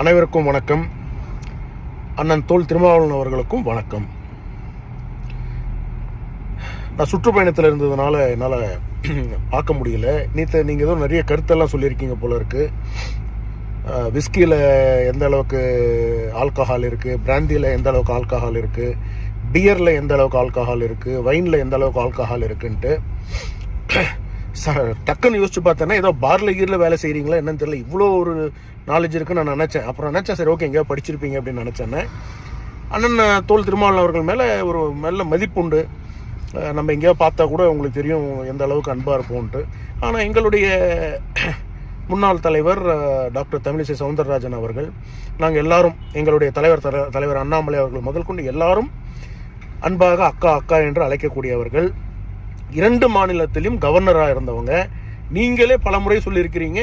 அனைவருக்கும் வணக்கம். அண்ணன் தோல் திருமாவளவன் அவர்களுக்கும் வணக்கம். நான் சுற்றுப்பயணத்தில் இருந்ததுனால என்னால் பார்க்க முடியல. நேற்று நீங்கள் எதுவும் நிறைய கருத்தெல்லாம் சொல்லியிருக்கீங்க போல இருக்குது விஸ்கியில் எந்த அளவுக்கு ஆல்கஹால் இருக்குது பிராந்தியில் எந்த அளவுக்கு ஆல்கஹால் இருக்குது பியரில் எந்த அளவுக்கு ஆல்கஹால் இருக்குது வைனில் எந்த அளவுக்கு ஆல்கஹால் இருக்குன்ட்டு ச- டக்குன்னு யோசிச்சு பார்த்தேன்னா ஏதோ பார்ல கீரில் வேலை செய்கிறீங்களா என்னன்னு தெரியல. இவ்வளோ ஒரு நாலேஜ் இருக்குன்னு நான் நினச்சேன். அப்புறம் நினச்சேன் சரி ஓகே எங்கேயோ படிச்சிருப்பீங்க அப்படின்னு நினச்சேன்னே அண்ணன் தோல் திருமாவளவன் அவர்கள் மேலே ஒரு நல்ல மதிப்புண்டு நம்ம எங்கேயோ பார்த்தா கூட உங்களுக்கு தெரியும் எந்த அளவுக்கு அன்பாக இருப்போம்ன்ட்டு ஆனால் எங்களுடைய முன்னாள் தலைவர் டாக்டர் தமிழிசை சவுந்தரராஜன் அவர்கள் நாங்கள் எல்லாரும் எங்களுடைய தலைவர் தலைவர் அண்ணாமலை அவர்கள் முதல் கொண்டு எல்லாரும் அன்பாக அக்கா அக்கா என்று அழைக்கக்கூடியவர்கள். இரண்டு மாநிலத்திலும் கவர்னராக இருந்தவங்க. நீங்களே பல முறை சொல்லியிருக்கிறீங்க.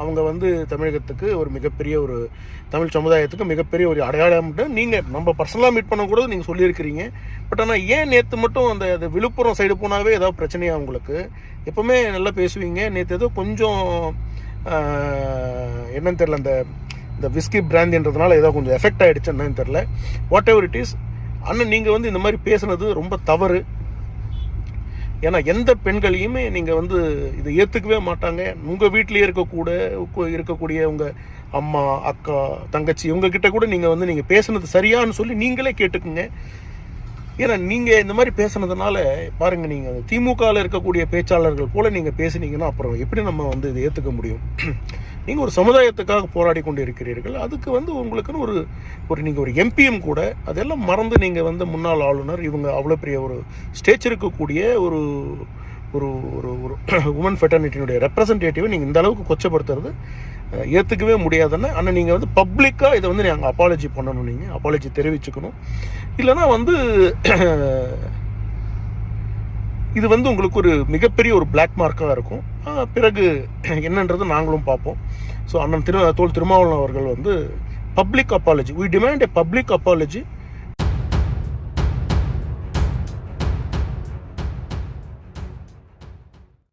அவங்க வந்து தமிழகத்துக்கு ஒரு மிகப்பெரிய ஒரு தமிழ் சமுதாயத்துக்கு மிகப்பெரிய ஒரு அடையாளம்ட்டு நீங்கள் நம்ம பர்சனலாக மீட் பண்ண கூட நீங்கள் சொல்லியிருக்கிறீங்க. பட் ஆனால் ஏன் நேற்று மட்டும் அந்த அது விழுப்புரம் சைடு போனாவே ஏதாவது பிரச்சனையாக உங்களுக்கு? எப்பவுமே நல்லா பேசுவீங்க. நேற்று ஏதோ கொஞ்சம் என்னன்னு தெரில அந்த இந்த விஸ்கி பிராந்தின்றதுனால ஏதோ கொஞ்சம் எஃபெக்ட் ஆகிடுச்சு என்னன்னு தெரில வாட் எவர் இட் இஸ் ஆனால் நீங்கள் வந்து இந்த மாதிரி பேசுனது ரொம்ப தவறு. ஏன்னா எந்த பெண்களையுமே நீங்கள் வந்து இதை ஏற்றுக்கவே மாட்டாங்க. உங்கள் வீட்டிலேயே இருக்கக்கூட இருக்கக்கூடிய உங்கள் அம்மா அக்கா தங்கச்சி இவங்க கிட்ட கூட நீங்கள் வந்து நீங்கள் பேசுனது சரியான்னு சொல்லி நீங்களே கேட்டுக்குங்க. ஏன்னா நீங்கள் இந்த மாதிரி பேசுனதுனால பாருங்கள் நீங்கள் திமுகவில் இருக்கக்கூடிய பேச்சாளர்கள் போல் நீங்கள் பேசுனீங்கன்னா அப்புறம் எப்படி நம்ம வந்து இதை ஏற்றுக்க முடியும்? நீங்கள் ஒரு சமுதாயத்துக்காக போராடி கொண்டு இருக்கிறீர்கள் அதுக்கு வந்து உங்களுக்குன்னு ஒரு ஒரு நீங்கள் ஒரு எம்பியும் கூட அதெல்லாம் மறந்து நீங்கள் வந்து முன்னாள் ஆளுநர் இவங்க அவ்வளோ பெரிய ஒரு ஸ்டேஜ் இருக்கக்கூடிய ஒரு ஒரு ஒரு ஒரு உமன் ஃபெட்டர்னிட்டியினுடைய ரெப்ரசன்டேட்டிவை நீங்கள் இந்த அளவுக்கு கொச்சப்படுத்துறது ஏற்றுக்கவே முடியாதுன்னு. ஆனால் நீங்கள் வந்து பப்ளிக்காக இதை வந்து நீங்கள் அப்பாலஜி பண்ணணும் நீங்கள் அப்பாலஜி தெரிவிச்சுக்கணும். இல்லைன்னா வந்து இது வந்து உங்களுக்கு ஒரு மிகப்பெரிய ஒரு பிளாக் மார்க்காக இருக்கும். பிறகு என்னன்றது நாங்களும் பார்ப்போம். ஸோ அண்ணன் திரு தோல் திருமாவளவன் அவர்கள் வந்து public apology we demand a public apology